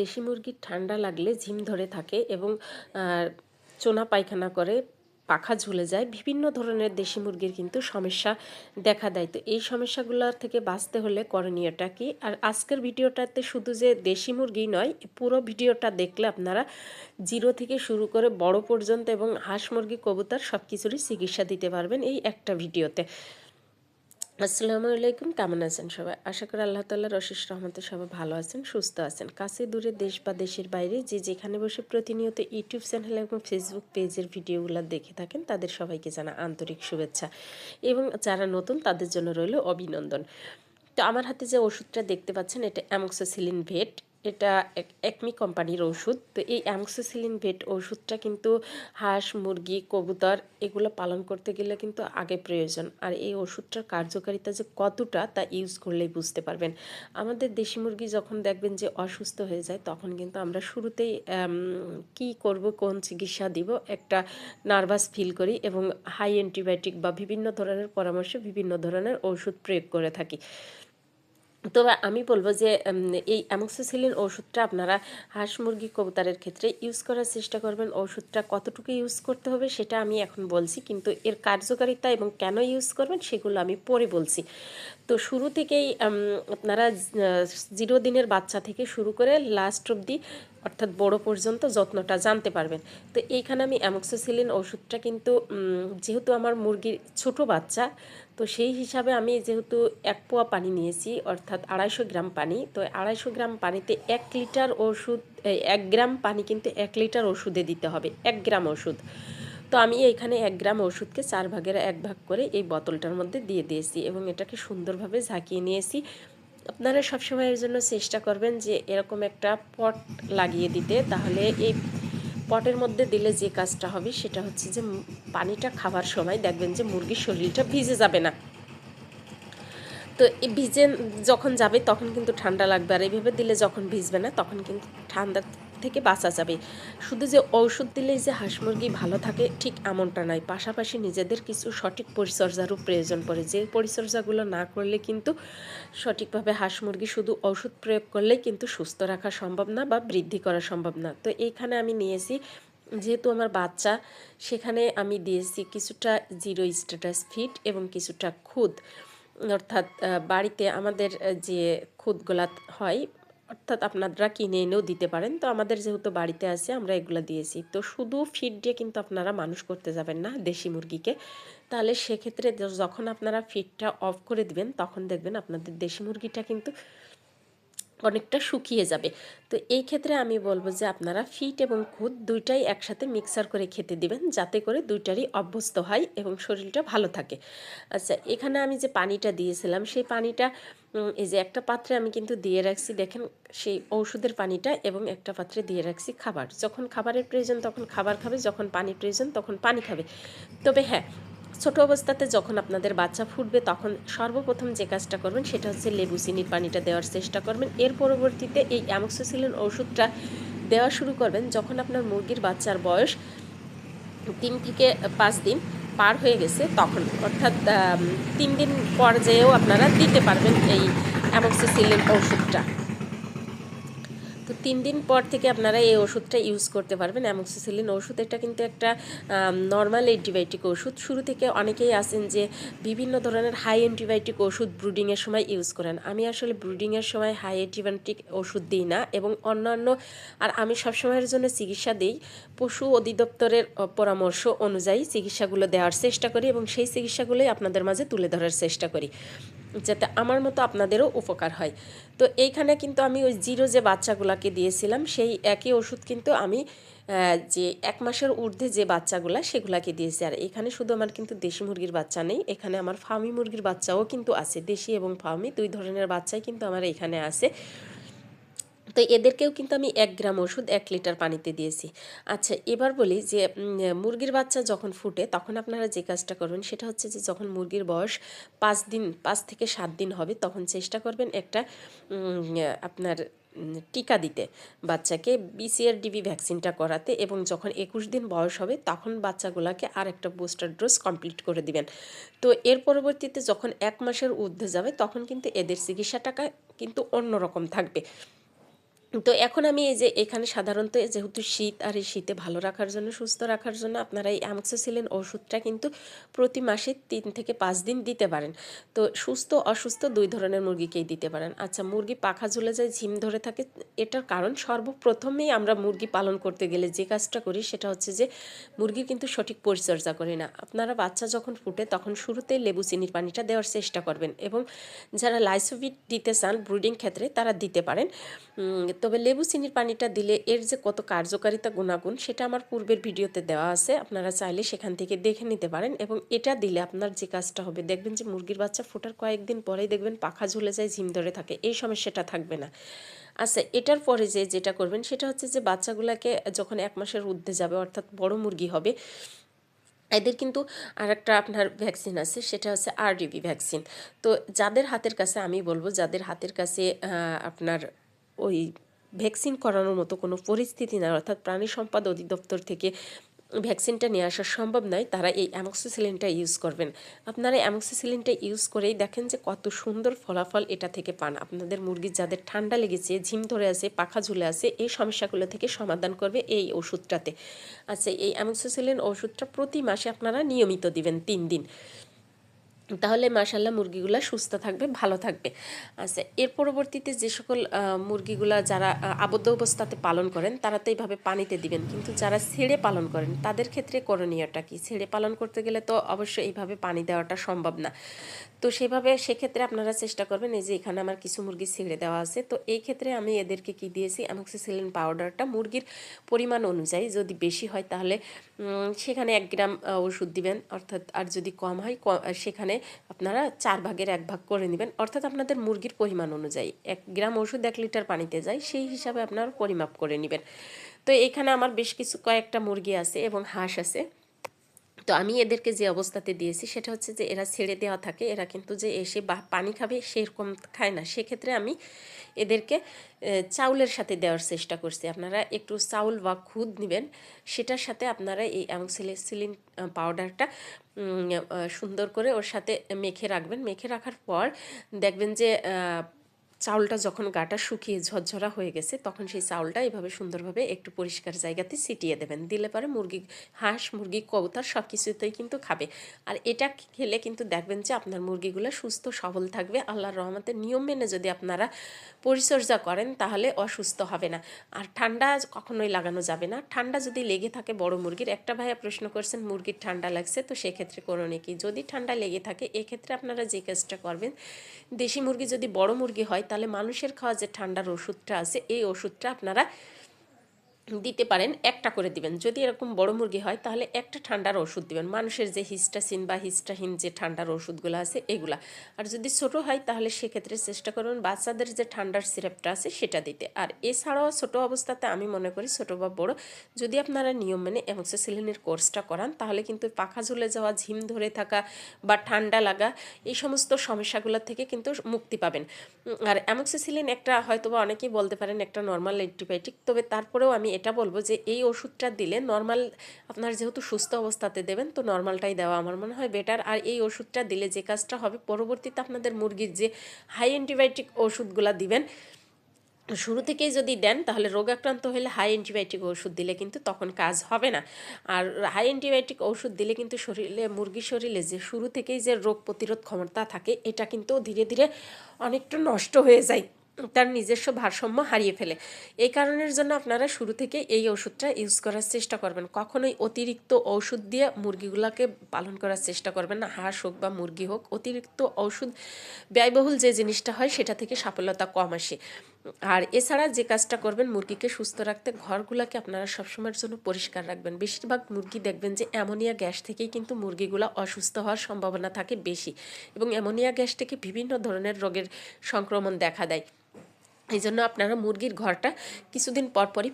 দেশি মুরগির ঠান্ডা লাগলে ঝিম ধরে থাকে এবং চোনা পায়খানা করে, পাখা ঝুলে যায়। বিভিন্ন ধরনের দেশি মুরগির কিন্তু সমস্যা দেখা দেয়। তো এই সমস্যাগুলোর থেকে বাঁচতে হলে করণীয়টা কি? আর আজকের ভিডিওটাতে শুধু যে দেশি মুরগি নয় পুরো ভিডিওটা দেখলে আপনারা জিরো থেকে শুরু করে বড় পর্যন্ত এবং হাঁস, মুরগি, কবুতর সব কিছুরই চিকিৎসা দিতে পারবেন এই একটা ভিডিওতে। আসসালামু আলাইকুম, কেমন আছেন সবাই? আশা করি আল্লাহ তাল্লাহ রশিস রহমতে সবাই ভালো আছেন, সুস্থ আছেন। কাছে দূরে দেশ বা দেশের বাইরে যে যেখানে বসে প্রতিনিয়ত ইউটিউব চ্যানেল এবং ফেসবুক পেজের ভিডিওগুলো দেখে থাকেন, তাদের সবাইকে জানা আন্তরিক শুভেচ্ছা এবং যারা নতুন, তাদের জন্য রইল অভিনন্দন। তো আমার হাতে যে ওষুধটা দেখতে পাচ্ছেন, এটা অ্যামোক্সোসিলিন ভেট। এটা একমি কোম্পানির ওষুধ। তো এই অ্যামক্সোসিলিন ভেট ওষুধটা কিন্তু হাঁস, মুরগি, কবুতর এগুলো পালন করতে গেলে কিন্তু আগে প্রয়োজন। আর এই ওষুধটার কার্যকারিতা যে কতটা তা ইউজ করলেই বুঝতে পারবেন। আমাদের দেশি মুরগি যখন দেখবেন যে অসুস্থ হয়ে যায়, তখন কিন্তু আমরা শুরুতেই কি করব, কোন চিকিৎসা দিব, একটা নার্ভাস ফিল করি এবং হাই অ্যান্টিবায়োটিক বা বিভিন্ন ধরনের পরামর্শে বিভিন্ন ধরনের ওষুধ প্রয়োগ করে থাকি। তবে আমি বলব যে এই অ্যামক্সোসিলিন ওষুধটা আপনারা হাঁস মুরগি কবুতারের ক্ষেত্রে ইউজ করার চেষ্টা করবেন। ওষুধটা কতটুকু ইউজ করতে হবে সেটা আমি এখন বলছি, কিন্তু এর কার্যকারিতা এবং কেন ইউজ করবেন সেগুলো আমি পরে বলছি। তো শুরু থেকেই আপনারা জিরো দিনের বাচ্চা থেকে শুরু করে লাস্ট অবধি অর্থাৎ বড় পর্যন্ত যত্নটা জানতে পারবেন। তো এইখানে আমি অ্যামক্সোসিলিন ওষুধটা কিন্তু যেহেতু আমার মুরগির ছোট বাচ্চা, তো সেই হিসাবে আমি যেহেতু এক পোয়া পানি নিয়েছি, অর্থাৎ আড়াইশো গ্রাম পানি, তো আড়াইশো গ্রাম পানিতে এক লিটার ওষুধ এক গ্রাম পানি কিন্তু এক লিটার ওষুধে দিতে হবে, এক গ্রাম ওষুধ। তো আমি এখানে এক গ্রাম ওষুধকে চার ভাগের এক ভাগ করে এই বোতলটার মধ্যে দিয়ে দিয়েছি এবং এটাকে সুন্দরভাবে ঝাঁকিয়ে নিয়েছি। আপনারা সবসময় এর জন্য চেষ্টা করবেন যে এরকম একটা পট লাগিয়ে দিতে। তাহলে এই পটের মধ্যে দিলে যে কাজটা হবে সেটা হচ্ছে যে পানিটা খাবার সময় দেখবেন যে মুরগির শরীরটা ভিজে যাবে না। তো এই ভিজে যখন যাবে তখন কিন্তু ঠান্ডা লাগবে। আর এইভাবে দিলে যখন ভিজবে না তখন কিন্তু ঠান্ডা থেকে বাঁচা যাবে। শুধু যে ঔষধ দিলেই যে হাঁস মুরগি ভালো থাকে, ঠিক এমনটা নয়। পাশাপাশি নিজেদের কিছু সঠিক পরিচর্যারও প্রয়োজন পড়ে। যে পরিচর্যাগুলো না করলে কিন্তু সঠিকভাবে হাঁস মুরগি শুধু ওষুধ প্রয়োগ করলেই কিন্তু সুস্থ রাখা সম্ভব না বা বৃদ্ধি করা সম্ভব না। তো এইখানে আমি নিয়েছি, যেহেতু আমার বাচ্চা, সেখানে আমি দিয়েছি কিছুটা জিরো স্ট্যাটাস ফিট এবং কিছুটা খুদ। অর্থাৎ বাড়িতে আমাদের যে খুদগুলা হয় অর্থাৎ আপনারা কিনে এনেও দিতে পারেন। তো আমাদের যেহেতু বাড়িতে আছে, আমরা এগুলো দিয়েছি। তো শুধু ফিড দিয়ে কিন্তু আপনারা মানুষ করতে যাবেন না, দেশি মুরগিকে। তাহলে সেক্ষেত্রে যখন আপনারা ফিডটা অফ করে দিবেন, তখন দেখবেন আপনাদের দেশি মুরগিটা কিন্তু অনেকটা শুকিয়ে যাবে। তো এই ক্ষেত্রে আমি বলব যে আপনারা ফিট এবং খুদ দুইটাই একসাথে মিক্সার করে খেতে দিবেন, যাতে করে দুইটারই অভ্যস্ত হয় এবং শরীরটা ভালো থাকে। আচ্ছা এখানে আমি যে পানিটা দিয়েছিলাম, সেই পানিটা এই যে একটা পাত্রে আমি কিন্তু দিয়ে রাখছি, দেখেন সেই ঔষধের পানিটা এবং একটা পাত্রে দিয়ে রাখছি খাবার। যখন খাবারের প্রয়োজন তখন খাবার খাবে, যখন পানি প্রয়োজন তখন পানি খাবে। তবে হ্যাঁ ছোট অবস্থাতে যখন আপনাদের বাচ্চা ফুটবে, তখন সর্বপ্রথম যে কাজটা করবেন সেটা হচ্ছে লেবু, চিনির পানিটা দেওয়ার চেষ্টা করবেন। এর পরবর্তীতে এই অ্যামক্সোসিলিন ওষুধটা দেওয়া শুরু করবেন যখন আপনার মুরগির বাচ্চার বয়স তিন থেকে পাঁচ দিন পার হয়ে গেছে, তখন। অর্থাৎ তিন দিন পর যেয়েও আপনারা দিতে পারবেন এই অ্যামক্সিসিলিন ওষুধটা। তো তিন দিন পর থেকে আপনারা এই ওষুধটা ইউজ করতে পারবেন। অ্যামক্সিসিলিন ওষুধ, এটা কিন্তু একটা নর্মাল অ্যান্টিবায়োটিক ওষুধ। শুরু থেকে অনেকেই আছেন যে বিভিন্ন ধরনের হাই অ্যান্টিবায়োটিক ওষুধ ব্রুডিংয়ের সময় ইউজ করেন। আমি আসলে ব্রুডিংয়ের সময় হাই অ্যান্টিবায়োটিক ওষুধ দিই না এবং অন্যান্য, আর আমি সবসময়ের জন্য চিকিৎসা দিই। পশু অধিদপ্তরের পরামর্শ অনুযায়ী চিকিৎসাগুলো দেওয়ার চেষ্টা করি এবং সেই চিকিৎসাগুলোই আপনাদের মাঝে তুলে ধরার চেষ্টা করি। যাতে আমার মতো আপনাদেরও উপকার হয়। তো এইখানে কিন্তু আমি ওই জিরো যে বাচ্চাগুলাকে দিয়েছিলাম, সেই একই ওষুধ কিন্তু আমি যে এক মাসের ঊর্ধ্বে যে বাচ্চাগুলা সেগুলাকে দিয়েছি। আর এখানে শুধু আমার কিন্তু দেশি মুরগির বাচ্চা নেই, এখানে আমার ফার্মি মুরগির বাচ্চাও কিন্তু আছে। দেশি এবং ফার্মি, দুই ধরনের বাচ্চাই কিন্তু আমার এখানে আছে। তো এদেরকেও কিন্তু আমি এক গ্রাম ওষুধ, এক লিটার পানিতে দিয়েছি। আচ্ছা এবার বলি যে মুরগির বাচ্চা যখন ফুটে, তখন আপনারা যে কাজটা করবেন, সেটা হচ্ছে যে, যখন মুরগির বয়স পাঁচ দিন, পাঁচ থেকে সাত দিন হবে, তখন চেষ্টা করবেন একটা আপনার টিকা দিতে বাচ্চাকে বিসিআর ডিবি ভ্যাকসিনটা করাতে এবং যখন একুশ দিন বয়স হবে, তখন বাচ্চাগুলোকে আর একটা বুস্টার ডোজ কমপ্লিট করে দিবেন। তো এর পরবর্তীতে যখন এক মাসের ঊর্ধ্বে যাবে, তখন কিন্তু এদের চিকিৎসা টাকা কিন্তু অন্যরকম থাকবে। তো এখন আমি এই যে এখানে সাধারণত যেহেতু শীত আর এই শীতে ভালো রাখার জন্য, সুস্থ রাখার জন্য আপনারা এই অ্যামক্সোসিলিন ওষুধটা কিন্তু প্রতি মাসে তিন থেকে পাঁচ দিন দিতে পারেন। তো সুস্থ, অসুস্থ দুই ধরনের মুরগিকেই দিতে পারেন। আচ্ছা মুরগি পাখা ঝুলে যায়, ঝিম ধরে থাকে, এটার কারণ সর্বপ্রথমেই আমরা মুরগি পালন করতে গেলে যে কাজটা করি সেটা হচ্ছে যে মুরগির কিন্তু সঠিক পরিচর্যা করি না। আপনারা বাচ্চা যখন ফুটে তখন শুরুতে লেবু চিনির পানিটা দেওয়ার চেষ্টা করবেন এবং যারা লাইসোভিট দিতে চান ব্রুডিং ক্ষেত্রে তারা দিতে পারেন। তবে লেবু চিনির পানিটা দিলে এর যে কত কার্যকারিতা গুণাগুণ, সেটা আমার পূর্বের ভিডিওতে দেওয়া আছে। আপনারা চাইলে সেখান থেকে দেখে নিতে পারেন এবং এটা দিলে আপনার যে কাজটা হবে, দেখবেন যে মুরগির বাচ্চা ফোটার কয়েকদিন পরেই দেখবেন পাখা ঝুলে যায়, ঝিম ধরে থাকে। এই সমস্যাটা থাকবে না। আচ্ছা এটার পরে যে যেটা করবেন, সেটা হচ্ছে যে বাচ্চাগুলোকে যখন এক মাসের ঊর্ধ্বে যাবে, অর্থাৎ বড় মুরগি হবে, এদের কিন্তু আর একটা আপনার ভ্যাকসিন আছে, সেটা হচ্ছে আরডিবি ভ্যাকসিন। তো যাদের হাতের কাছে, আমি বলব, যাদের হাতের কাছে আপনার ওই ভ্যাকসিন করানোর মতো কোনো পরিস্থিতি না অর্থাৎ প্রাণী সম্পদ অধিদপ্তর থেকে ভ্যাকসিনটা নিয়ে আসা সম্ভব নয়, তারা এই অ্যামক্সিসিলিনটা ইউজ করবেন। আপনারা অ্যামক্সিসিলিনটা ইউজ করেই দেখেন যে কত সুন্দর ফলাফল এটা থেকে পান। আপনাদের মুরগির যাদের ঠান্ডা লেগেছে, ঝিম ধরে আছে, পাখা ঝুলে আছে, এই সমস্যাগুলো থেকে সমাধান করবে এই ওষুধটাতে। আচ্ছা এই অ্যামক্সিসিলিন ওষুধটা প্রতি মাসে আপনারা নিয়মিত দিবেন তিন দিন। তাহলে মাসাল্লাহ মুরগিগুলো সুস্থ থাকবে, ভালো থাকবে। আচ্ছা এর পরবর্তীতে যে সকল মুরগিগুলা যারা আবদ্ধ অবস্থাতে পালন করেন, তারা তো এইভাবে পানিতে দিবেন। কিন্তু যারা ছেড়ে পালন করেন, তাদের ক্ষেত্রে করণীয়টা কি? ছেড়ে পালন করতে গেলে তো অবশ্যই এইভাবে পানি দেওয়াটা সম্ভব না। তো সেভাবে সেক্ষেত্রে আপনারা চেষ্টা করবেন, এই যে এখানে আমার কিছু মুরগি ছেড়ে দেওয়া আছে। তো এই ক্ষেত্রে আমি এদেরকে কি দিয়েছি? অ্যামক্সিসিলিন পাউডারটা মুরগির পরিমাণ অনুযায়ী যদি বেশি হয়, তাহলে সেখানে এক গ্রাম ওষুধ দিবেন। অর্থাৎ আর যদি কম হয় সেখানে আপনারা চার ভাগের এক ভাগ করে নেবেন। অর্থাৎ আপনাদের মুরগির পরিমাণ অনুযায়ী। এক গ্রাম ওষুধ এক লিটার পানিতে যায়, সেই হিসাবে আপনারা পরিমাপ করে নেবেন। তো এখানে আমার বেশ কিছু কয়েকটা মুরগি আছে এবং হাঁস আছে। তো আমি এদেরকে যে অবস্থাতে দিয়েছি, সেটা হচ্ছে যে এরা ছেড়ে দেওয়া থাকে। এরা কিন্তু যে এসে বা পানি খাবে সেরকম খায় না। সেক্ষেত্রে আমি এদেরকে চাউলের সাথে দেওয়ার চেষ্টা করছি। আপনারা একটু চাউল বা খুদ নেবেন। সেটার সাথে আপনারা এই অ্যামক্সিলিসিলিন পাউডারটা সুন্দর করে ওর সাথে মেখে রাখবেন। মেখে রাখার পর দেখবেন যে চাউলটা যখন গাটা শুকিয়ে ঝরঝরা হয়ে গেছে, তখন সেই চাউলটা এভাবে সুন্দরভাবে একটু পরিষ্কার জায়গাতে ছিটিয়ে দেবেন। দিলে পরে মুরগি, হাঁস, মুরগি, কবুতর সব কিছুতেই কিন্তু খাবে। আর এটা খেলে কিন্তু দেখবেন যে আপনার মুরগিগুলো সুস্থ, সবল থাকবে। আল্লাহর রহমতের নিয়ম মেনে যদি আপনারা পরিচর্যা করেন, তাহলে অসুস্থ হবে না। আর ঠান্ডা কখনোই লাগানো যাবে না। ঠান্ডা যদি লেগে থাকে বড় মুরগির, একটা ভাইয়া প্রশ্ন করছেন, মুরগির ঠান্ডা লাগছে? তো সেক্ষেত্রে করণীয় কি? যদি ঠান্ডা লেগে থাকে, এক্ষেত্রে আপনারা যে কাজটা করবেন, দেশি মুরগি যদি বড় মুরগি হয় তাহলে মানুষের খাওয়া যে ঠান্ডার ওষুধটা আছে এই ওষুধটা আপনারা দিতে পারেন, একটা করে দিবেন। যদি এরকম বড় মুরগি হয়, তাহলে একটা ঠান্ডার ওষুধ দিবেন। মানুষের যে হিস্টাসিন বা হিস্টাহীন যে ঠান্ডার ওষুধগুলো আছে, এগুলা। আর যদি ছোট হয়, তাহলে সেক্ষেত্রে চেষ্টা করুন বাচ্চাদের যে ঠান্ডার সিরাপটা আছে, সেটা দিতে। আর এছাড়াও ছোট অবস্থাতে আমি মনে করি ছোট বা বড়, যদি আপনারা নিয়ম মেনে অ্যামক্সিসিলিনের কোর্সটা করান, তাহলে কিন্তু পাখা ঝুলে যাওয়া, ঝিম ধরে থাকা বা ঠান্ডা লাগা, এই সমস্ত সমস্যাগুলো থেকে কিন্তু মুক্তি পাবেন। আর অ্যামক্সিসিলিন একটা হয়তো বা অনেকেই বলতে পারেন একটা নর্মাল অ্যান্টিবায়োটিক, তবে তারপরেও আমি এটা বলব যে এই ওষুধটা দিলে নর্মাল আপনার যেহেতু সুস্থ অবস্থাতে দেবেন, তো নর্মালটাই দেওয়া আমার মনে হয় বেটার আর এই ওষুধটা দিলে যে কাজটা হবে, পরবর্তীতে আপনাদের মুরগির যে হাই অ্যান্টিবায়োটিক ওষুধগুলা দিবেন, শুরু থেকেই যদি দেন, তাহলে রোগাক্রান্ত হলে হাই অ্যান্টিবায়োটিক ওষুধ দিলে কিন্তু তখন কাজ হবে না। আর হাই অ্যান্টিবায়োটিক ওষুধ দিলে কিন্তু শরীরে, মুরগির শরীরে যে শুরু থেকেই যে রোগ প্রতিরোধ ক্ষমতা থাকে, এটা কিন্তু ধীরে ধীরে অনেকটা নষ্ট হয়ে যায়। তার নিজস্ব ভারসাম্য হারিয়ে ফেলে। এই কারণের জন্য আপনারা শুরু থেকে এই ওষুধটা ইউজ করার চেষ্টা করবেন। কখনোই অতিরিক্ত ওষুধ দিয়ে মুরগিগুলোকে পালন করার চেষ্টা করবেন না। হাঁস হোক বা মুরগি হোক, অতিরিক্ত ওষুধ ব্যয়বহুল যে জিনিসটা হয় সেটা থেকে সাফল্যতা কম আসে। আর এছাড়া যে কাজটা করবেন, মুরগিকে সুস্থ রাখতে ঘরগুলোকে আপনারা সবসময়ের জন্য পরিষ্কার রাখবেন। বেশিরভাগ মুরগি দেখবেন যে অ্যামোনিয়া গ্যাস থেকেই কিন্তু মুরগিগুলো অসুস্থ হওয়ার সম্ভাবনা থাকে বেশি এবং অ্যামোনিয়া গ্যাস থেকে বিভিন্ন ধরনের রোগের সংক্রমণ দেখা দেয়। এই জন্য আপনারা মুরগির ঘরটা কিছুদিন পর পরই